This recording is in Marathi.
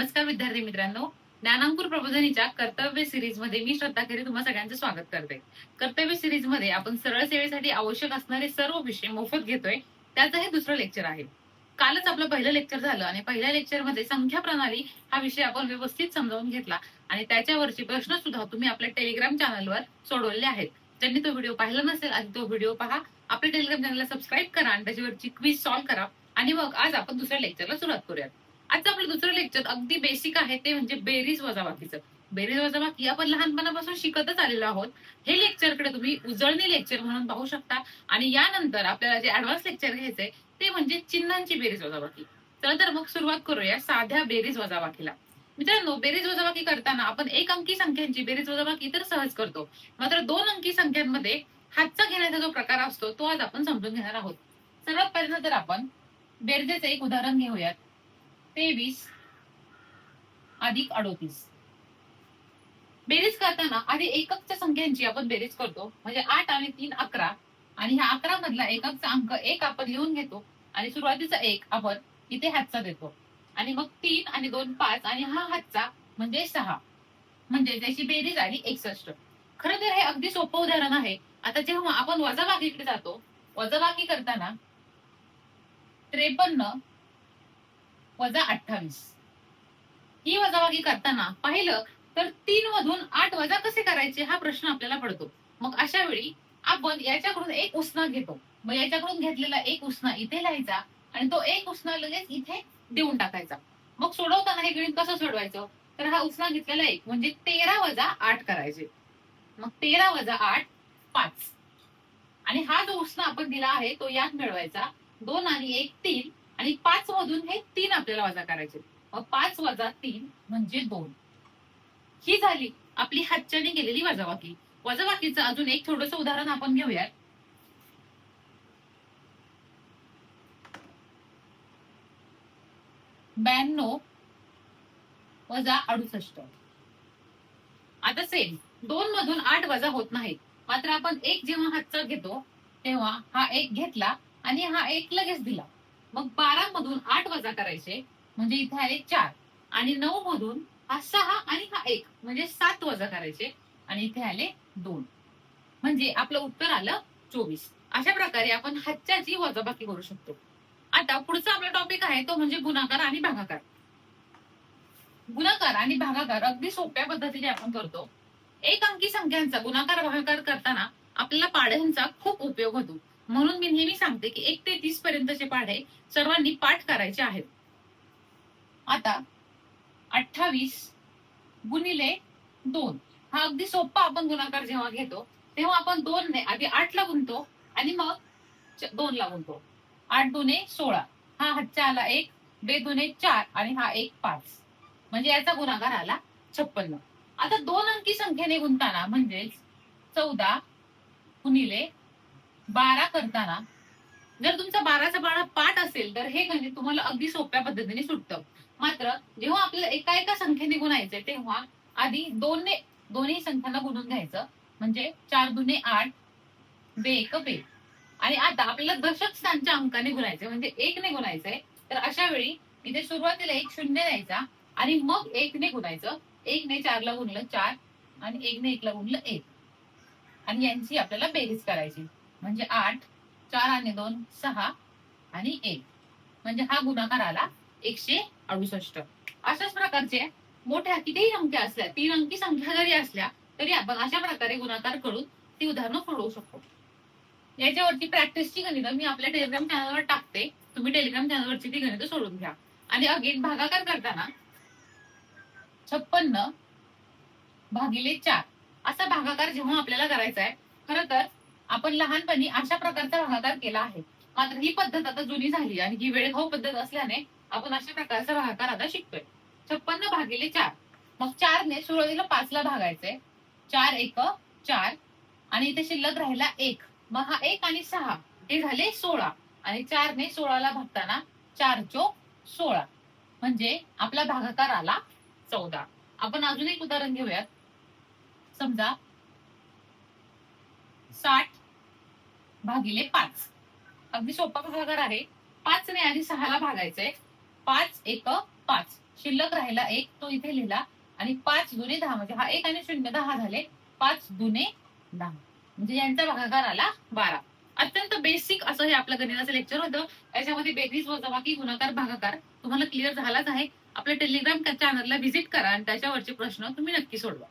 नमस्कार विद्यार्थी मित्रांनो. ज्ञानांकुर प्रबोधनीच्या कर्तव्य सिरीजमध्ये मी श्रद्धा खेरे तुम्हा सगळ्यांचं स्वागत करते. कर्तव्य सिरीजमध्ये आपण सरळ सेवेसाठी आवश्यक असणारे सर्व विषय मोफत घेतोय. त्याचं हे दुसरं लेक्चर आहे. कालच आपलं पहिलं लेक्चर झालं आणि पहिल्या लेक्चरमध्ये संख्या प्रणाली हा विषय आपण व्यवस्थित समजावून घेतला आणि त्याच्यावरचे प्रश्न सुद्धा तुम्ही आपल्या टेलिग्राम चॅनलवर सोडवले आहेत. ज्यांनी तो व्हिडिओ पाहिला नसेल आधी तो व्हिडिओ पहा. आपल्या टेलिग्राम चॅनलला सबस्क्राईब करा आणि त्याच्यावरची क्विज सॉल्व्ह करा. आणि मग आज आपण दुसऱ्या लेक्चरला सुरुवात करूयात. आजचं आपलं दुसरं लेक्चर अगदी बेसिक आहे ते म्हणजे बेरीज वजाबाकीचं. बेरीज वजाबाकी आपण लहानपणापासून शिकतच आलेलो आहोत. हे लेक्चरकडे तुम्ही उजळणी लेक्चर म्हणून पाहू शकता. आणि यानंतर आपल्याला जे ऍडव्हान्स लेक्चर घ्यायचंय ते म्हणजे चिन्हांची बेरीज वजाबाकी. चला तर मग सुरुवात करूया साध्या बेरीज वजाबाकीला. मित्रांनो बेरीज वजाबाकी करताना आपण एक अंकी संख्यांची बेरीज वजाबाकी तर सहज करतो. मात्र दोन अंकी संख्यांमध्ये हातचा घेण्याचा जो प्रकार असतो तो आज आपण समजून घेणार आहोत. सर्वात पहिल्यांदा तर आपण बेरजेचं एक उदाहरण घेऊयात. तेवीस अधिक अडोतीस. बेरीज करताना आधी एककच्या संख्यांची आपण बेरीज करतो. म्हणजे आठ आणि तीन अकरा. आणि ह्या अकरा मधला एककचा अंक एक आपण लिहून घेतो. आणि सुरुवातीचा एक आपण इथे हातचा देतो. आणि मग तीन आणि दोन पाच आणि हा हातचा म्हणजे सहा. म्हणजे त्याची बेरीज आली एकसष्ट. खरं तर हे अगदी सोपं उदाहरण आहे. आता जेव्हा आपण वजाबाकीकडे जातो वजाबाकी करताना त्रेपन्न वजा अठ्ठावीस. ही वजाबाकी करताना पाहिलं तर तीन मधून आठ वजा कसे करायचे हा प्रश्न आपल्याला पडतो. मग अशा वेळी आपण याच्याकडून एक उसना घेतो. मग याच्याकडून घेतलेला एक उसना इथे लिहायचा आणि तो एक उसना लगेच इथे देऊन टाकायचा. मग सोडवताना हे गणित कसं सोडवायचं? तर हा उसना घेतलेला एक म्हणजे तेरा वजा आठ करायचे. मग तेरा वजा आठ पाच. आणि हा जो उसना आपण दिला आहे तो यात मिळवायचा. दोन आणि एक तीन. आणि पाच मधून हे तीन आपल्याला वजा करायचे. मग पाच वजा तीन म्हणजे दोन. ही झाली आपली हातच्याने केलेली वजाबाकी. वजाबाकीचं अजून एक थोडस उदाहरण आपण घेऊयात. ब्याण्णव वजा अडुसष्ट. आता सेम दोन मधून आठ वजा होत नाहीत. मात्र आपण एक जेव्हा हातचा घेतो तेव्हा हा एक घेतला आणि हा एक लगेच दिला. मग बारा मधून आठ वजा करायचे म्हणजे इथे आले चार. आणि नऊ मधून हा सहा आणि हा एक म्हणजे सात वजा करायचे आणि इथे आले दोन. म्हणजे आपलं उत्तर आलं चोवीस. अशा प्रकारे आपण हातच्याची वजाबाकी करू शकतो. आता पुढचा आपला टॉपिक आहे तो म्हणजे गुणाकार आणि भागाकार. गुणाकार आणि भागाकार अगदी सोप्या पद्धतीने आपण करतो. एक अंकी संख्यांचा गुणाकार भागाकार करताना आपल्याला पाढ्यांचा खूप उपयोग होतो. म्हणून मी नेहमी सांगते की एक ते तीस पर्यंतचे पाढे सर्वांनी पाठ करायचे आहेत. आता अठ्ठावीस गुणिले दोन. हा अगदी सोपा आपण गुणाकार जेव्हा घेतो तेव्हा आपण दोन ने आधी आठ ला गुणतो आणि मग दोन ला गुणतो. आठ दुने सोळा. हा हातचा आला एक बे दुने चार आणि हा एक पाच. म्हणजे याचा गुणाकार आला छप्पन्न. आता दोन अंकी संख्येने गुंताना म्हणजेच चौदा गुणिले बारा करताना जर तुमचा बाराचा बारा पाठ असेल तर हे गणित तुम्हाला अगदी सोप्या पद्धतीने सुटतं. मात्र जेव्हा आपल्याला एका एका संख्येने गुणायचंय तेव्हा आधी दोनने दोन्ही संख्यांना गुणून घ्यायचं. म्हणजे चार दुने आठ बे एक बे. आणि आता आपल्याला दशक स्थानच्या अंकाने गुणायचे म्हणजे एकने गुणायचंय तर अशा वेळी इथे सुरुवातीला एक शून्य द्यायचा आणि मग एकने गुणायचं. एकने चारला गुणलं चार आणि एकने एकला गुणलं एक. आणि यांची आपल्याला बेरीज करायची. म्हणजे आठ चार आणि दोन सहा आणि एक. म्हणजे हा गुणाकार आला एकशे अडुसष्ट. अशाच प्रकारचे मोठ्या कितीही अंक्या असल्या तीन अंकी संख्या जरी असल्या तरी आपण अशा प्रकारे गुणाकार करून ती उदाहरणं सोडवू शकतो. याच्यावरती प्रॅक्टिसची गणितं मी आपल्या टेलिग्राम चॅनलवर टाकते. तुम्ही टेलिग्राम चॅनलवरची ती गणितं सोडून घ्या. आणि अगेन भागाकार करताना छप्पन्न भागिले चार. असा भागाकार जेव्हा आपल्याला करायचा आहे खरं तर आपण लहानपणी अशा प्रकारचा भागाकार केला आहे. मात्र ही पद्धत आता जुनी झाली आणि ही वेळखाऊ हो पद्धत असल्याने आपण अशा प्रकारचा भागाकार आता शिकतोय. छप्पन्न भागिले चार. मग चारने सुरुवातीला पाचला भागायचंय. चार एक चार. आणि इथे शिल्लक राहिला एक. मग हा एक आणि सहा. हे झाले सोळा. आणि चारने सोळाला भागताना चार चोक सोळा. म्हणजे आपला भागाकार आला चौदा. आपण अजून एक उदाहरण घेऊयात. समजा साठ भागिले पाच. अगदी सोपा भागाकार आहे. पाच ने आधी सहाला भागायचंय. पाच एक पाच. शिल्लक राहिला एक तो इथे लिहिला. आणि पाच दुने दहा म्हणजे हा एक आणि शून्य दहा झाले. पाच दुने दहा. म्हणजे यांचा भागाकार आला बारा. अत्यंत बेसिक असं हे आपलं गणिताचं लेक्चर होतं. याच्यामध्ये बेरीज वजाबाकी गुणाकार भागाकार तुम्हाला क्लिअर झालाच आहे. आपल्या टेलिग्राम चॅनलला व्हिजिट करा आणि त्याच्यावरचे प्रश्न तुम्ही नक्की सोडवा.